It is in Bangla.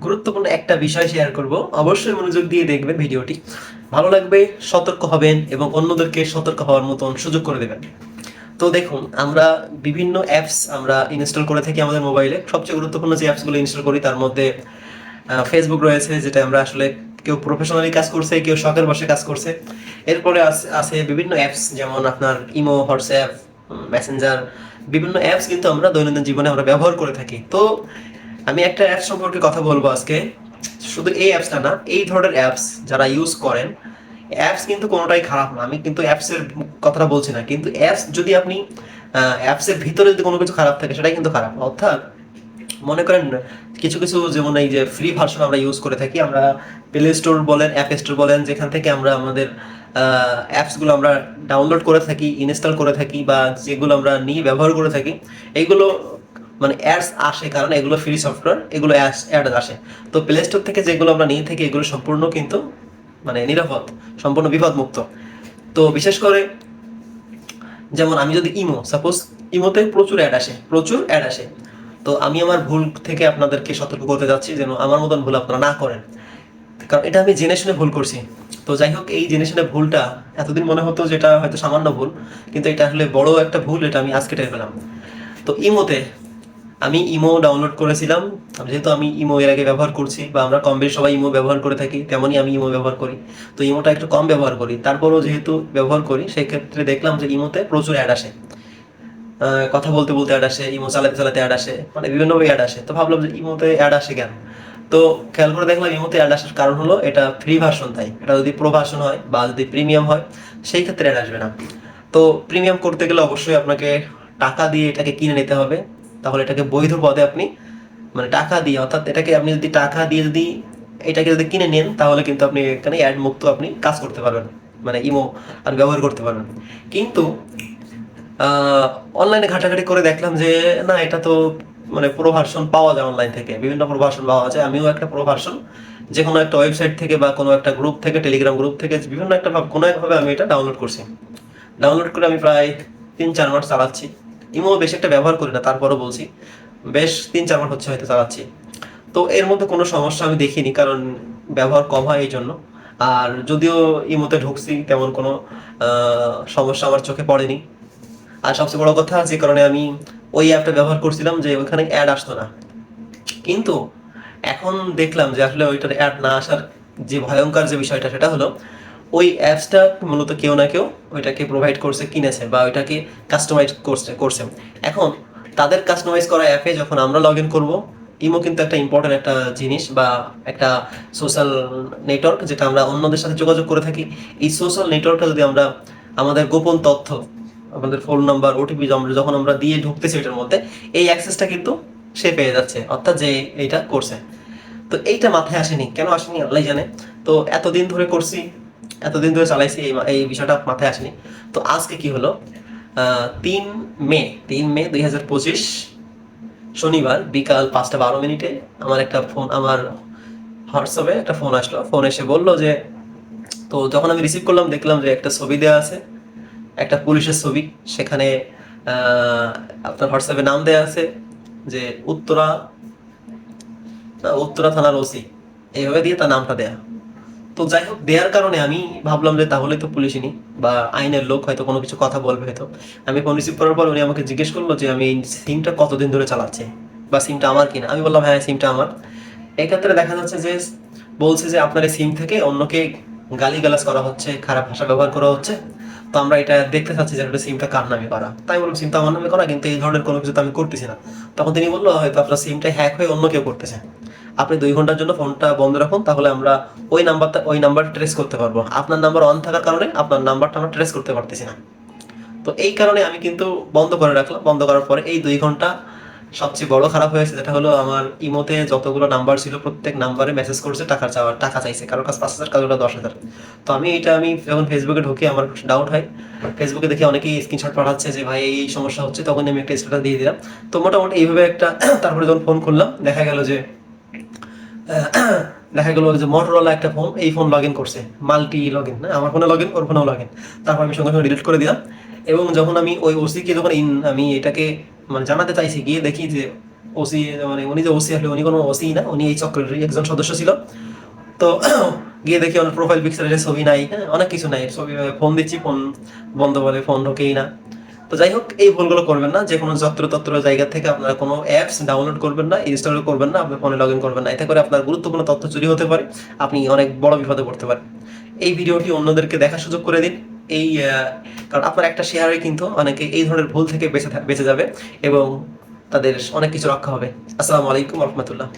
গুরুত্বপূর্ণ একটা বিষয় শেয়ার করব। অবশ্যই মনোযোগ দিয়ে দেখবেন ভিডিওটি। ভালো লাগবে, সতর্ক হবেন এবং অন্যদেরকে সতর্ক হওয়ার মতন সুযোগ করে দেবেন। তো দেখুন, আমরা বিভিন্ন অ্যাপস আমরা ইনস্টল করে থাকি আমাদের মোবাইলে সবচেয়ে গুরুত্বপূর্ণ যে অ্যাপসগুলো ইনস্টল করি, তার মধ্যে ফেসবুক রয়েছে, যেটা আমরা আসলে কেউ প্রফেশনালি কাজ করছে, কেউ শখের বসে কাজ করছে। এরপরে আছে- বিভিন্ন অ্যাপস যেমন আপনার ইমো, হোয়াটসঅ্যাপ মেসেঞ্জার বিভিন্ন অ্যাপস কিন্তু আমরা দৈনন্দিন জীবনে আমরা ব্যবহার করে থাকি। তো আমি একটা অ্যাপ সম্পর্কে কথা বলব আজকে। শুধু এই অ্যাপসটা না, এই ধরনের অ্যাপস যারা ইউজ করেন অ্যাপস কিন্তু কোনোটাই খারাপ না। আমি কিন্তু অ্যাপসের কথাটা বলছি না, কিন্তু অ্যাপস যদি আপনি অ্যাপসের ভিতরে যদি কোনো কিছু খারাপ থাকে, সেটাই কিন্তু খারাপ। অর্থাৎ মনে করেন, কিছু কিছু যেমন এই যে ফ্রি ভার্সন আমরা ইউজ করে থাকি, আমরা প্লে স্টোর বলেন অ্যাপ স্টোর বলেন, যেখান থেকে আমরা আমাদের অ্যাপসগুলো আমরা ডাউনলোড করে থাকি ইনস্টল করে থাকি বা যেগুলো আমরা নিয়ে ব্যবহার করে থাকি এইগুলো মানে অ্যাডস আসে কারণ এগুলো ফ্রি সফটওয়্যার এগুলো অ্যাড আসে। তো প্লে স্টোর থেকে যেগুলো আমরা নিয়ে থাকি এগুলো সম্পূর্ণ কিন্তু মানে নিরাপদ, সম্পূর্ণ বিপদমুক্ত। তো বিশেষ করে যেমন আমি যদি ইমো সাপোজ ইমোতে প্রচুর অ্যাড আসে, প্রচুর অ্যাড আসে। তো আমি আমার ভুল থেকে আপনাদেরকে সতর্ক করতে যাচ্ছি যেন আমার মতন ভুল আপনারা না করেন। কারণ এটা আমি জেনে শুনে ভুল করছি। তো যাই হোক, এই জেনে শুনে ভুলটা এতদিন মনে হতো যেটা হয়তো সামান্য ভুল, কিন্তু এটা আসলে বড় একটা ভুল, এটা আমি আজকে টের পেলাম। তো ইমোতে আমি ইমো ডাউনলোড করেছিলাম। যেহেতু আমি ইমো এর আগে ব্যবহার করছি বা আমরা কম বেশি সবাই ইমো ব্যবহার করে থাকি, তেমনই আমি ইমো ব্যবহার করি। তো ইমোটা একটু কম ব্যবহার করি। তারপরেও যেহেতু ব্যবহার করি সেই ক্ষেত্রে দেখলাম যে ইমোতে প্রচুর অ্যাড আসে। কথা বলতে বলতে অ্যাড আসে ইমো চালাতে চালাতে অ্যাড আসে মানে বিভিন্নভাবে অ্যাড আসে। তো ভাবলাম যে ইমোতে অ্যাড আসে কেন? তো খেয়াল করে দেখলাম ইমোতে অ্যাড আসার কারণ হলো এটা ফ্রি ভার্সন তাই। এটা যদি প্রো ভার্সন হয় বা যদি প্রিমিয়াম হয়, সেই ক্ষেত্রে অ্যাড আসবে না। তো প্রিমিয়াম করতে গেলে অবশ্যই আপনাকে টাকা দিয়ে এটাকে কিনে নিতে হবে। তাহলে এটাকে বৈধ পদে আপনি মানে টাকা দিয়ে, অর্থাৎ এটাকে আপনি যদি টাকা দিয়ে যদি এটাকে যদি কিনে নেন, তাহলে কিন্তু আপনি এখানে অ্যাড মুক্ত আপনি কাজ করতে পারবেন মানে ইমো আর ব্যবহার করতে পারবেন। কিন্তু অনলাইনে ঘাটাঘাটি করে দেখলাম যে, না, এটা তো মানে প্রো ভার্সন পাওয়া যায় অনলাইন থেকে, বিভিন্ন প্রো ভার্সন পাওয়া যায়। আমিও একটা প্রো ভার্সন যে কোনো একটা ওয়েবসাইট থেকে বা কোনো একটা গ্রুপ থেকে টেলিগ্রাম গ্রুপ থেকে, বিভিন্ন একটা কোনো একভাবে আমি এটা ডাউনলোড করছি। ডাউনলোড করে আমি প্রায় তিন চার মাস চালাচ্ছি। ইমো বেশি একটা ব্যবহার করি না, তারপরও বলছি, বেশ তিন চার মাস হচ্ছে হয়তো চালাচ্ছি। তো এর মধ্যে কোনো সমস্যা আমি দেখিনি, কারণ ব্যবহার কম হয় এই জন্য আর যদিও ইমোতে ঢুকছি, তেমন কোনো সমস্যা আমার চোখে পড়েনি। আর সবচেয়ে বড় কথা যে কারণে আমি ওই অ্যাপটা ব্যবহার করছিলাম যে ওইখানে অ্যাড আসতো না। কিন্তু এখন দেখলাম যে আসলে ওইটার অ্যাড না আসার যে ভয়ঙ্কর যে বিষয়টা, সেটা হলো ওই অ্যাপসটা মূলত কেউ না কেউ ওইটাকে প্রোভাইড করছে, কিনেছে বা ওইটাকে কাস্টমাইজ করছে করছে। এখন তাদের কাস্টমাইজ করা অ্যাপে যখন আমরা লগ ইন করব ইমো কিন্তু একটা ইম্পর্টেন্ট একটা জিনিস বা একটা সোশ্যাল নেটওয়ার্ক যেটা আমরা অন্যদের সাথে যোগাযোগ করে থাকি। এই সোশ্যাল নেটওয়ার্কটা যদি আমরা আমাদের গোপন তথ্য, আমাদের ফোন নাম্বার ওটিপি যখন আমরা দিয়ে ঢুকতেছি এটার মধ্যে, এই অ্যাক্সেসটা কিন্তু সে পেয়ে যাচ্ছে, অর্থাৎ যে এইটা করছে। তো এইটা মাথায় আসেনি, কেন আসেনি আল্লাহ জানে। তো এতদিন ধরে করছি এতদিন ধরে চালাইছি, এই এই বিষয়টা মাথায় আসেনি। তো আজকে কি হলো? তিন মে তিন মে দুই হাজার পঁচিশ শনিবার বিকাল পাঁচটা বারো মিনিটে আমার একটা ফোন, আমার হোয়াটসঅ্যাপে একটা ফোন আসলো। ফোন এসে বলল যে, তো যখন আমি রিসিভ করলাম, দেখলাম যে একটা ছবি দেওয়া আছে, একটা পুলিশের ছবি। সেখানে আপনার হোয়াটসঅ্যাপে নাম দেওয়া আছে যে উত্তরা উত্তরা থানার ওসি। এইভাবে দিয়ে তার নামটা দেয়া। তো যাই হোক, দেওয়ার কারণে আমি ভাবলাম যে তাহলে তো পুলিশই নি বা আইনের লোক হয়তো কোনো কিছু কথা বলবে হয়তো। আমি ফোন রিসিভ করার পর উনি আমাকে জিজ্ঞেস করল যে আমি এই সিমটা কতদিন ধরে চালাচ্ছি, বা সিমটা আমার কিনা? আমি বললাম হ্যাঁ সিমটা আমার। এক্ষেত্রে দেখা যাচ্ছে যে বলছে যে আপনার এই সিম থেকে অন্যকে গালিগালাজ করা হচ্ছে, খারাপ ভাষা ব্যবহার করা হচ্ছে। তো আমরা এটা দেখতে চাচ্ছি যে সিমটা কার নামে করা। তাই বললাম সিমটা আমার নামে করা, কিন্তু এই ধরনের কোনো কিছু তো আমি করতেছি না। তখন তিনি বলল, হয়তো আপনার সিমটা হ্যাক হয়ে অন্য কেউ করতেছে। আপনি দুই ঘণ্টার জন্য ফোনটা বন্ধ রাখুন, তাহলে আমরা ওই নাম্বারটা, ওই নাম্বার ট্রেস করতে পারব। আপনার নাম্বার অন থাকার কারণে আপনার নাম্বারটা আমরা ট্রেস করতে পারতেছি না। তো এই কারণে আমি কিন্তু বন্ধ করে রাখলাম। বন্ধ করার পরে এই দুই ঘণ্টা সবচেয়ে বড় খারাপ হয়েছে যেটা হলো আমার ইমোতে যতগুলো নাম্বার ছিল, প্রত্যেক নাম্বারে মেসেজ করছে, টাকা চাওয়ার টাকা চাইছে। কারোর কাছে পাঁচ হাজার, কারোর কাছে দশ হাজার। তো আমি এটা, আমি যখন ফেসবুকে ঢুকি, আমার ডাউট হয়। ফেসবুকে দেখে অনেকেই স্ক্রিনশট পাঠাচ্ছে যে, ভাই, এই সমস্যা হচ্ছে তখন আমি একটা স্ট্যাটাস দিয়ে দিলাম। তো মোটামুটি এইভাবে একটা, তারপরে যখন ফোন করলাম দেখা গেল যে দেখা গেল যে মোটরওয়ালা একটা ফোন এই ফোন লগ ইন করছে। মাল্টি লগ ইন আমার ফোনে লগ ইন ওর ফোনেও লগ ইন তারপর আমি সঙ্গে সঙ্গে ডিলিট করে দিলাম। এবং যখন আমি ওই ওসিকে যখন আমি এটাকে মানে জানাতে চাইছি, গিয়ে দেখি যে ওসি মানে উনি যে ওসি হলে উনি কোনো ওসি না, উনি এই চক্রের একজন সদস্য ছিল। তো গিয়ে দেখি ওনার প্রোফাইল পিকচারে ছবি নাই হ্যাঁ? অনেক কিছু নাই। ছবি ফোন দিচ্ছি ফোন বন্ধ বলে ফোন ঢোকেই না। তো যাই হোক, এই ভুলগুলো করবেন না যে কোনো যত্রতত্র জায়গা থেকে আপনারা কোনো অ্যাপস ডাউনলোড করবেন না ইনস্টল করবেন না, আপনার ফোনে লগ ইন করবেন না। এতে করে আপনার গুরুত্বপূর্ণ তথ্য চুরি হতে পারে, আপনি অনেক বড় বিপদে পড়তে পারেন। এই ভিডিওটি অন্যদেরকে দেখার সুযোগ করে দিন। এই কারণ আপনার একটা শেয়ারে কিন্তু অনেকে এই ধরনের ভুল থেকে বেঁচে বেঁচে যাবে এবং তাদের অনেক কিছু রক্ষা হবে। আসসালামু আলাইকুম রহমতুল্লাহ।